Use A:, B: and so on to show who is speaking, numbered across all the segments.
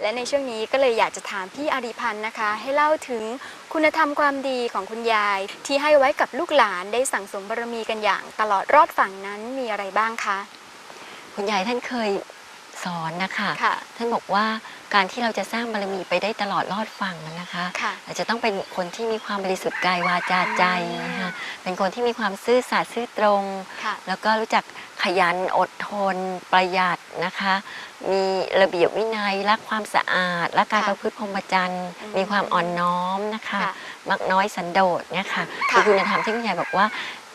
A: และในช่วงนี้ก็เลยอยากจะถามพี่อาริพันธ์นะคะ ให้เล่าถึงคุณธรรมความดีของคุณยาย ที่ให้ไว้กับลูกหลานได้สั่งสมบารมีกันอย่าง ตลอดรอดฝั่งนั้นมีอะไรบ้างคะ
B: คุณยายท่านเคย สอนนะคะ
A: ค่ะ
B: ท่านบอกว่าการที่เราจะสร้างบารมีไปได้ตลอดรอดฝั่งนะคะ
A: ค่ะ
B: เราจะต้องเป็นคนที่มีความบริสุทธิ์กายวาจาใจนะคะเป็นคนที่มีความซื่อสัตย์ซื่อตรง
A: ค่ะ
B: แล้วก็รู้จักขยันอดทน ประหยัดนะคะ มีระเบียบวินัยรักความสะอาดและการ
A: ค่ะ
B: ประพฤติพรหมจรรย์
A: อืม
B: มีความอ่อนน้อมนะคะ
A: ค่ะ
B: มักน้อยสันโดษเนี่ยค่ะ
A: ค่ะ
B: คือคุณธรรมที่คุณยายบอกว่า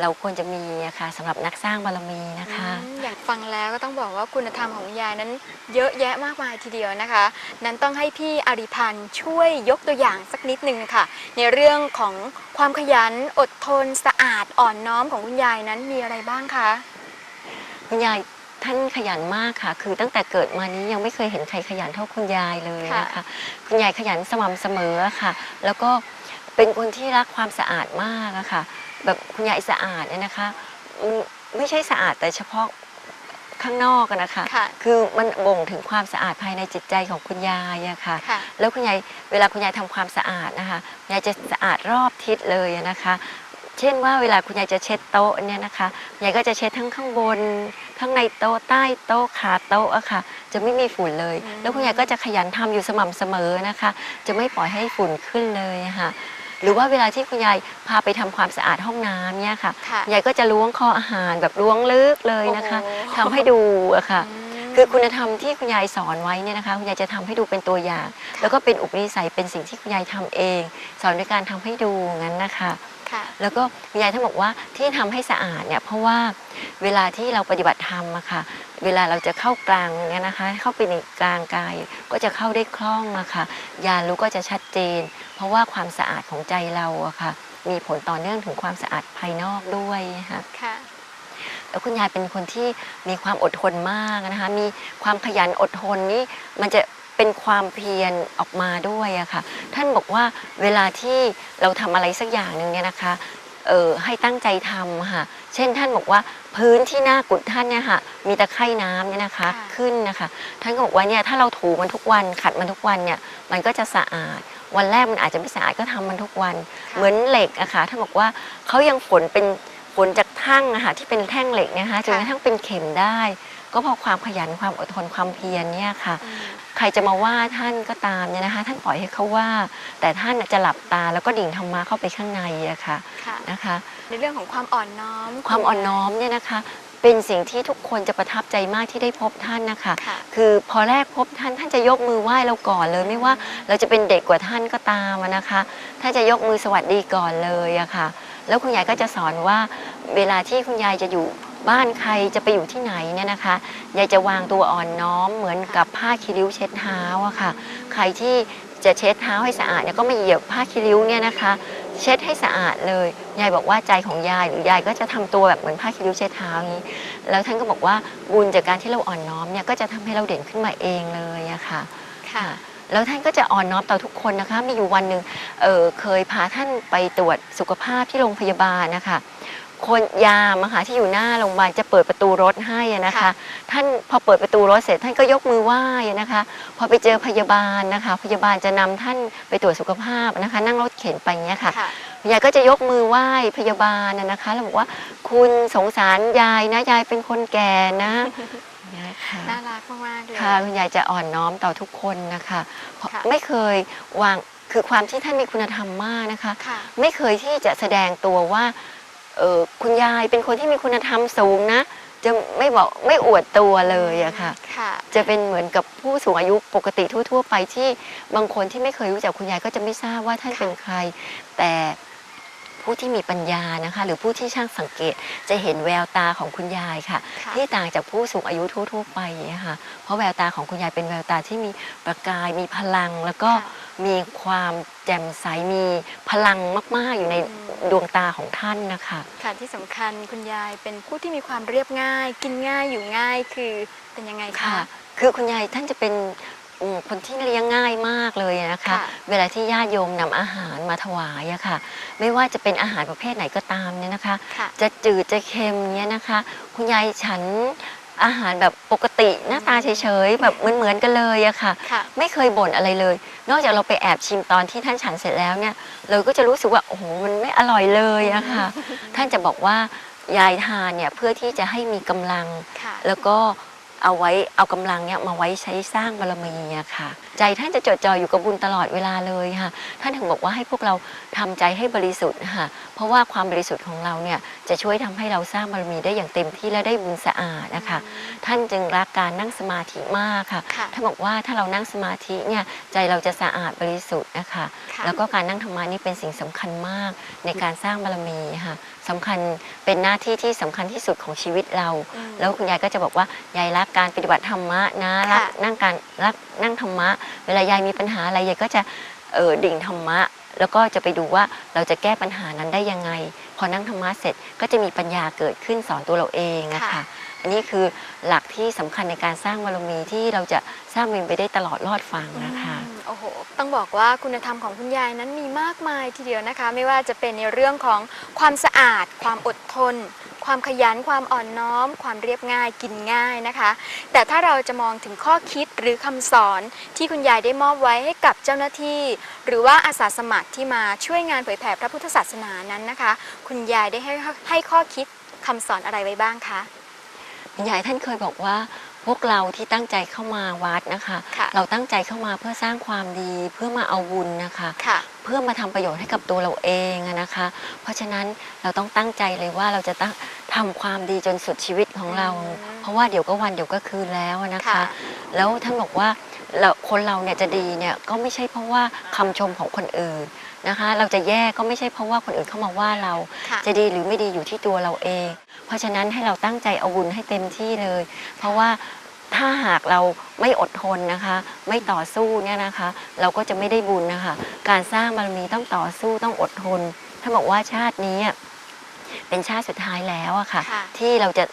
B: เราควรจะมีอะค่ะสำหรับนักสร้างบารมีนะคะ
A: อืมอย่างฟังแล้วก็ต้องบอกว่าคุณธรรมของคุณยายนั้นเยอะแยะมากมายทีเดียวนะคะ นั้นต้องให้พี่อาริพันธ์ช่วยยกตัวอย่างสักนิดนึงค่ะ ในเรื่องของความขยันอดทนสะอาดอ่อนน้อมของคุณยายนั้นมีอะไรบ้างคะ
B: คุณยายท่านขยันมากค่ะ คือตั้งแต่เกิดมานี้ยังไม่เคยเห็นใครขยันเท่าคุณยายเลยนะคะคุณยายขยันสม่ำเสมอค่ะ แล้วก็เป็นคนที่รักความสะอาดมากอะค่ะ แบบคุณยายสะอาดเนี่ยนะคะอืมไม่ใช่สะอาดแต่เฉพาะข้างนอกอะนะคะ
A: ค่ะ
B: คือมันบ่งถึงความสะอาดภายในจิตใจของคุณยายอะค่ะ
A: ค่ะ
B: แล้วคุณยายเวลาคุณยายทำความสะอาดนะคะคุณยายจะสะอาดรอบทิศเลยอะนะคะ เช่นว่าเวลาคุณยายจะเช็ดโต๊ะเนี่ยนะคะคุณยายก็จะเช็ดทั้งข้างบน ข้างในโต๊ะใต้โต๊ะขาโต๊ะอะค่ะ จะไม่มีฝุ่นเลย
A: อืม
B: แล้วคุณยายก็จะขยันทำอยู่สม่ำเสมอนะคะ จะไม่ปล่อยให้ฝุ่นขึ้นเลยอะค่ะ หรือว่าเวลาที่คุณยายพาไปทำความสะอาดห้องน้ำเนี่ยค่ะ
A: ค่ะ
B: คุณยายก็จะล้วงคออาหารแบบล้วงลึกเลยนะคะ
A: โอ้โห
B: ทำให้ดูอะค่ะ
A: ม
B: คือคุณธรรมที่คุณยายสอนไว้เนี่ยนะคะ คุณยายจะทำให้ดูเป็นตัวอย่าง แล้วก็เป็นอุปนิสัยเป็นสิ่งที่คุณยายทำเอง สอนด้วยการทำให้ดูงั้นนะคะ
A: ค่ะ
B: แล้วก็คุณยายท่านบอกว่าที่ทำให้สะอาดเนี่ยเพราะว่าเวลาที่เราปฏิบัติธรรมอะค่ะ เวลาเราจะเข้ากลางเนี่ยนะคะ เข้าไปในกลางกายก็จะเข้าได้คล่องอะค่ะยานรู้ก็จะชัดเจน เพราะว่าความสะอาดของใจเราอะค่ะ มีผลต่อเนื่องถึงความสะอาดภายนอกด้วยค่ะ
A: ค่ะ
B: แล้วคุณยายเป็นคนที่มีความอดทนมากนะคะ มีความขยันอดทนนี่มันจะ เป็นความเพียรออกมาด้วยอะค่ะ ท่านบอกว่าเวลาที่เราทำอะไรสักอย่างหนึ่งเนี่ยนะคะเออให้ตั้งใจทำค่ะ เช่นท่านบอกว่าพื้นที่หน้ากุดท่านเนี่ยค่ะมีตะไคร่น้ำเนี่ยนะคะ
A: ค่ะ
B: ขึ้นนะคะ ท่านก็บอกว่าเนี่ยถ้าเราถูมันทุกวันขัดมันทุกวันเนี่ยมันก็จะสะอาด วันแรกมันอาจจะไม่สะอาดก็ทำมันทุกวัน
A: ค่ะ
B: เหมือนเหล็กอะค่ะท่านบอกว่าเขายังฝนเป็นฝนจากทั่งอะค่ะที่เป็นแท่งเหล็กเนยนะคะจนกระทั่งเป็นเข็มได้ ก็เพราะความขยันความอดทนความเพียรเนี่ยค่ะ
A: อืม
B: ใครจะมาว่าท่านก็ตามเนี่ยนะคะ ท่านปล่อยให้เขาว่า แต่ท่านน่ะจะหลับตาแล้วก็ดิ่งธรรมะเข้าไปข้างในอะค่ะ
A: ค่ะ
B: นะคะ
A: ในเรื่องของความอ่อนน้อม
B: ความอ่อนน้อมเนี่ยนะคะ เป็นสิ่งที่ทุกคนจะประทับใจมากที่ได้พบท่านนะคะ
A: ค่ะ
B: คือพอแรกพบท่านท่านจะยกมือไหว้เราก่อนเลยไม่ว่า เราจะเป็นเด็กกว่าท่านก็ตามอะนะคะท่านจะยกมือสวัสดีก่อนเลยอะค่ะ แล้วคุณยายก็จะสอนว่าเวลาที่คุณยายจะอยู่ บ้านใครจะไปอยู่ที่ไหนเนี่ยนะคะยายจะวางตัวอ่อนน้อมเหมือนกับผ้าคีริ้วเช็ดเท้าอะค่ะ ใครที่จะเช็ดเท้าให้สะอาดเนี่ยก็ไม่เหยียบผ้าคีริ้วเนี่ยนะคะ เช็ดให้สะอาดเลยยายบอกว่าใจของยายหรือยายก็จะทำตัวแบบเหมือนผ้าคีริ้วเช็ดเท้าอย่างนี้ แล้วท่านก็บอกว่าบุญจากการที่เราอ่อนน้อมเนี่ยก็จะทำให้เราเด่นขึ้นมาเองเลยอะค่ะ
A: ค่ะ
B: แล้วท่านก็จะอ่อนน้อมต่อทุกคนนะคะมีอยู่วันหนึ่งเออเคยพาท่านไปตรวจสุขภาพที่โรงพยาบาลนะคะ คนยามอะค่ะที่อยู่หน้าโรงพยาบาลจะเปิดประตูรถให้อะนะคะ
A: ค่ะ
B: ท่านพอเปิดประตูรถเสร็จท่านก็ยกมือไหว้อะนะคะ พอไปเจอพยาบาลนะคะ พยาบาลจะนำท่านไปตรวจสุขภาพนะคะ นั่งรถเข็นไปอย่างเงี้ยค่ะ
A: ค่ะ
B: ยายก็จะยกมือไหว้พยาบาลนะนะคะแล้วบอกว่าคุณสงสารยายนะยายเป็นคนแก่นะนะคะ
A: น่ารักมากๆเลย
B: ค่ะคุณยายจะอ่อนน้อมต่อทุกคนนะคะเพราะ
A: ค่ะ
B: ไม่เคยวางคือความที่ท่านมีคุณธรรมมากนะคะ
A: ค่ะ
B: ไม่เคยที่จะแสดงตัวว่า เออคุณยายเป็นคนที่มีคุณธรรมสูงนะ จะไม่บอกไม่อวดตัวเลยอะค่ะ
A: ค่ะ
B: จะเป็นเหมือนกับผู้สูงอายุปกติทั่ว ๆ ไปที่บางคนที่ไม่เคยรู้จักคุณยายก็จะไม่ทราบว่าท่าน
A: ค่ะ
B: เป็นใคร แต่ผู้ที่มีปัญญานะคะ หรือผู้ที่ช่างสังเกตจะเห็นแววตาของคุณยายค่ะ
A: ค่ะ
B: ที่ต่างจากผู้สูงอายุทั่ว ๆ ไปนะคะเพราะแววตาของคุณยายเป็นแววตาที่มีประกายมีพลังแล้วก็
A: ค่ะ
B: มีความแจ่มใสมีพลังมาก ๆ อยู่ใน
A: อืม
B: ดวงตาของท่านนะคะ
A: ค่ะที่สำคัญคุณยายเป็นผู้ที่มีความเรียบง่าย กินง่ายอยู่ง่ายคือเป็นยังไงคะ
B: ค่ะ คือคุณยายท่านจะเป็นอืมคนที่เลี้ยงง่ายมากเลยนะคะ
A: ค่ะ
B: เวลาที่ญาติโยมนำอาหารมาถวายอะค่ะ ไม่ว่าจะเป็นอาหารประเภทไหนก็ตามเนี่ยนะคะ
A: ค่ะ
B: จะจืดจะเค็มเนี่ยนะคะ คุณยายฉัน อาหารแบบปกติหน้าตาเฉยๆแบบเหมือนๆกันเลยอะค่ะ
A: ค่ะ
B: ไม่เคยบ่นอะไรเลย นอกจากเราไปแอบชิมตอนที่ท่านฉันเสร็จแล้วเนี่ย เราก็จะรู้สึกว่าโอ้โหมันไม่อร่อยเลยอะค่ะ ท่านจะบอกว่ายายทานเนี่ยเพื่อที่จะให้มีกำลัง
A: ค่ะ
B: แล้วก็เอาไว้เอากำลังเนี่ยมาไว้ใช้สร้างบารมีอะค่ะ ใจท่านจะจดจ่ออยู่กับบุญตลอดเวลาเลยค่ะท่านถึงบอกว่าให้พวกเราทำใจให้บริสุทธิ์นะคะเพราะว่าความบริสุทธิ์ของเราเนี่ยจะช่วยทำให้เราสร้างบารมีได้อย่างเต็มที่และได้บุญสะอาดนะคะท่านจึงรักการนั่งสมาธิมากค่ะ
A: ค่ะ
B: ท่านบอกว่าถ้าเรานั่งสมาธิเนี่ยใจเราจะสะอาดบริสุทธิ์นะคะ
A: ค่ะ
B: แล้วก็การนั่งธรรมะนี่เป็นสิ่งสำคัญมากในการสร้างบารมีค่ะสำคัญเป็นหน้าที่ที่สำคัญที่สุดของชีวิตเรา
A: อืม
B: แล้วคุณยายก็จะบอกว่ายายรักการปฏิบัติธรรมะนะรัก
A: ค่ะ
B: นั่งการรักนั่งธรรมะเวลายายมีปัญหาอะไรยายก็จะเออดิ่งธรรมะ แล้วก็จะไปดูว่าเราจะแก้ปัญหานั้นได้ยังไง พอนั่งธรรมะเสร็จก็จะมีปัญญาเกิดขึ้นสอนตัวเราเองนะ
A: ค่ะ
B: คะอันนี้คือหลักที่สำคัญในการสร้างบารมีที่เราจะสร้างมันไปได้ตลอดรอดฟังนะคะ
A: อืมโอ้โหต้องบอกว่าคุณธรรมของคุณยายนั้นมีมากมายทีเดียวนะคะ ไม่ว่าจะเป็นในเรื่องของความสะอาด ความอดทน ความขยันความอ่อนน้อม ความเรียบง่ายกินง่ายนะคะ แต่ถ้าเราจะมองถึงข้อคิดหรือคำสอนที่คุณยายได้มอบไว้ให้กับเจ้าหน้าที่ หรือว่าอาสาสมัครที่มาช่วยงานเผยแผ่พระพุทธศาสนานั้นนะคะ คุณยายได้ให้ให้ข้อคิดคำสอนอะไรไว้บ้างคะ
B: คุณยายท่านเคยบอกว่า พวกเราที่ตั้งใจเข้ามาวัดนะคะ
A: ค่ะ
B: เราตั้งใจเข้ามาเพื่อสร้างความดีเพื่อมาเอาบุญนะคะ
A: ค่ะ
B: เพื่อมาทำประโยชน์ให้กับตัวเราเองอะนะคะ เพราะฉะนั้นเราต้องตั้งใจเลยว่าเราจะตั้งทำความดีจนสุดชีวิตของเรา
A: อืม
B: เพราะว่าเดี๋ยวก็วันเดี๋ยวก็คืนแล้วอะนะคะ
A: ค่ะ
B: แล้วท่านบอกว่าเราคนเราเนี่ยจะดีเนี่ยก็ไม่ใช่เพราะว่าคำชมของคนอื่น นะคะ เราจะแย่ก็ไม่ใช่เพราะว่าคนอื่นเข้ามาว่าเรา
A: ค่ะ
B: จะดีหรือไม่ดีอยู่ที่ตัวเราเอง เพราะฉะนั้นให้เราตั้งใจเอาบุญให้เต็มที่เลย เพราะว่าถ้าหากเราไม่อดทนนะคะ ไม่ต่อสู้เนี่ยนะคะ เราก็จะไม่ได้บุญนะคะ การสร้างบารมีต้องต่อสู้ต้องอดทน ถ้าบอกว่าชาตินี้อะเป็นชาติสุดท้ายแล้วอะค่ะ
A: ค่ะ
B: ที่เราจะ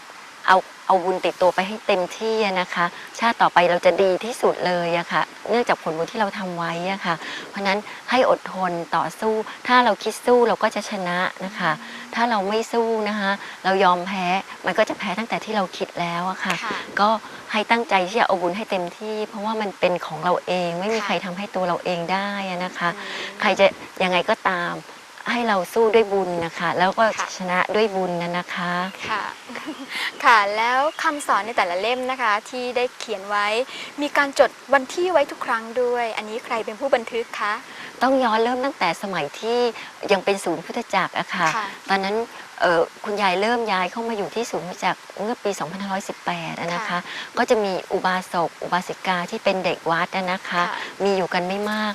B: เอาเอาบุญติดตัวไปให้เต็มที่อะนะคะ ชาติต่อไปเราจะดีที่สุดเลยอะค่ะ เนื่องจากผลบุญที่เราทำไว้อะค่ะ เพราะฉะนั้นให้อดทนต่อสู้ ถ้าเราคิดสู้เราก็จะชนะนะคะ ถ้าเราไม่สู้นะคะ เรายอมแพ้มันก็จะแพ้ตั้งแต่ที่เราคิดแล้วอะค่ะ
A: ค่ะ
B: ก็ให้ตั้งใจที่จะเอาบุญให้เต็มที่ เพราะว่ามันเป็นของเราเองไม่มี
A: ค่ะ
B: ใครทำให้ตัวเราเองได้อะนะคะ
A: อืม
B: ใครจะยังไงก็ตาม ให้เราสู้ด้วยบุญนะคะ แล้วก็
A: ค่ะ
B: ชนะด้วยบุญนะนะคะ
A: ค่ะ ค่ะ แล้วคำสอนในแต่ละเล่มนะคะ ที่ได้เขียนไว้ มีการจดวันที่ไว้ทุกครั้งด้วย อันนี้ใครเป็นผู้บันทึกคะ
B: ต้องย้อนเริ่มตั้งแต่สมัยที่ยังเป็นศูนย์พุทธจักรอะค่ะ
A: ค่ะ
B: ตอนนั้นเอ่อคุณยายเริ่มย้ายเข้ามาอยู่ที่ศูนย์พุทธจักรเมื่อปี 2518อะนะคะก็จะมีอุบาสกอุบาสิกาที่เป็นเด็กวัดอะนะคะ
A: ค่ะ
B: มีอยู่กันไม่มาก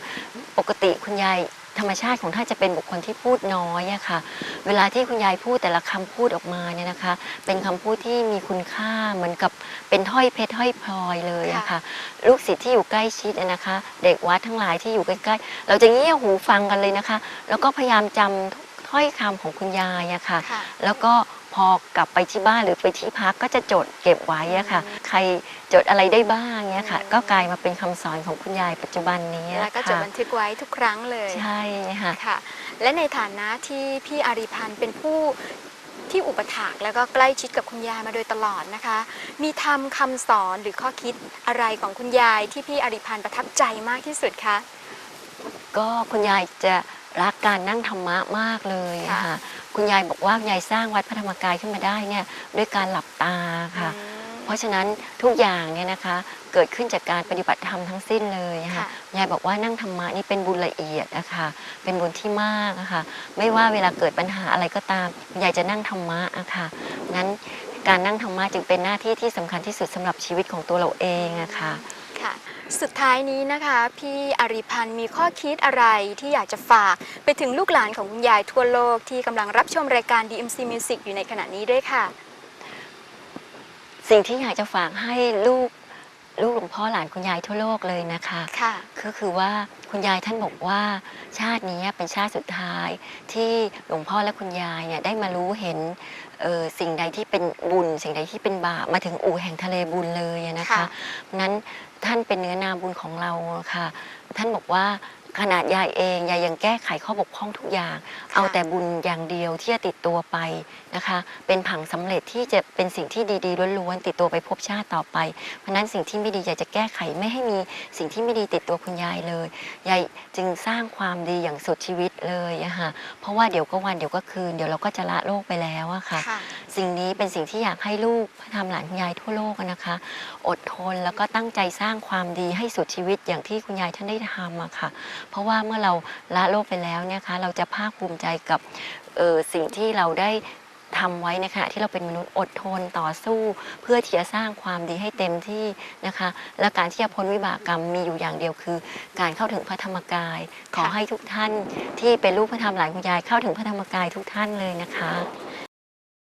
B: ปกติคุณยาย ธรรมชาติของท่านจะเป็นบุคคลที่พูดน้อยอะค่ะ เวลาที่คุณยายพูดแต่ละคำพูดออกมาเนี่ยนะคะ เป็นคำพูดที่มีคุณค่าเหมือนกับเป็นถ้อยเพชรถ้อยพลอยเลยอะค่ะ ลูกศิษย์ที่อยู่ใกล้ชิดอะนะคะ เด็กวัดทั้งหลายที่อยู่ใกล้ๆ เราจะเงี่ยหูฟังกันเลยนะคะ แล้วก็พยายามจำทุกถ้อยคำของคุณยายอะค่ะ
A: ค่ะ
B: แล้วก็พอกลับไปที่บ้านหรือไปที่พักก็จะจดเก็บไว้อะค่ะ ใคร จดอะไรได้บ้างเนี้ยค่ะ
A: อืม
B: ก็กลายมาเป็นคำสอนของคุณยายปัจจุบันนี้
A: แล้วก็จด
B: ค่ะ
A: บันทึกไว้ทุกครั้งเลย
B: ใช่ค่ะ
A: ค่ะ และในฐานะที่พี่อารีพันธ์เป็นผู้ที่อุปถากแล้วก็ใกล้ชิดกับคุณยายมาโดยตลอดนะคะ มีทำคำสอนหรือข้อคิดอะไรของคุณยายที่พี่อารีพันธ์ประทับใจมากที่สุดคะ
B: ก็คุณยายจะรักการนั่งธรรมะมากเลยอะ
A: ค่ะ
B: ค่ะ คุณยายบอกว่าคุณยายสร้างวัดพระธรรมกายขึ้นมาได้เนี่ยด้วยการหลับตาค่ะ
A: อืม
B: เพ ราะฉะนั้นทุกอย่างเนี่ยนะคะเกิดขึ้นจากการปฏิบัติธรรมทั้งสิ้นเลยค่ะ
A: ค่ะ
B: ยายบอกว่านั่งธรรมะนี่เป็นบุญละเอียดนะคะเป็นบุญที่มากนะคะไม่ว่าเวลาเกิดปัญหาอะไรก็ตามยายจะนั่งธรรมะอะค่ะงั้นการนั่งธรรมะจึงเป็นหน้าที่ที่สำคัญที่สุดสำหรับชีวิตของตัวเราเองอะค่ะ
A: ค่ะ สุดท้ายนี้นะคะ พี่อารีพันธ์มีข้อคิดอะไรที่อยากจะฝากไปถึงลูกหลานของคุณยายทั่วโลกที่กำลังรับชมรายการ DMC Music อยู่ในขณะนี้ด้วยค่ะ
B: สิ่งที่อยากจะฝากให้ลูกลูกหลวงพ่อหลานคุณยายทั่วโลกเลยนะคะ
A: ค่ะ
B: ก็คือว่าคุณยายท่านบอกว่าชาตินี้เป็นชาติสุดท้ายที่หลวงพ่อและคุณยายเนี่ยได้มารู้เห็นเอ่อสิ่งใดที่เป็นบุญ สิ่งใดที่เป็นบาปมาถึงอู่แห่งทะเลบุญเลยอะนะคะ
A: ค่ะ
B: นั้นท่านเป็นเนื้อนาบุญของเราอะค่ะ ท่านบอกว่า ขนาดยายเองยายยังแก้ไขข้อบกพร่องทุกอย่าง เอาแต่บุญอย่างเดียวที่จะติดตัวไปนะคะ เป็นผังสำเร็จที่จะเป็นสิ่งที่ดีๆล้วนๆติดตัวไปภพชาติต่อไป เพราะฉะนั้นสิ่งที่ไม่ดียายจะแก้ไขไม่ให้มีสิ่งที่ไม่ดีติดตัวคุณยายเลยยายจึงสร้างความดีอย่างสุดชีวิตเลยอะค่ะเพราะว่าเดี๋ยวก็วันเดี๋ยวก็คืน เดี๋ยวเราก็จะละโลกไปแล้วอะค่ะ
A: ค่ะ
B: สิ่งนี้เป็นสิ่งที่อยากให้ลูกพระธรรมหลานคุณยายทั่วโลกนะคะ อดทนแล้วก็ตั้งใจสร้างความดีให้สุดชีวิตอย่างที่คุณยายท่านได้ทำอะค่ะ เพราะว่าเมื่อเราละโลกไปแล้วเนี่ยคะเราจะภาคภูมิใจกับออสิ่งที่เราได้ทำไว้ในขณะที่เราเป็นมนุษย์อดทนต่อสู้ เพื่อที่จะสร้างความดีให้เต็มที่นะคะ และการที่จะพ้นวิบากกรรมมีอยู่อย่างเดียวคือ การเข้าถึงพระธรรมกาย ขอให้ทุกท่านที่เป็นลูกพระธรรมหลานคุณยายเข้าถึงพระธรรมกายทุกท่านเลยนะคะ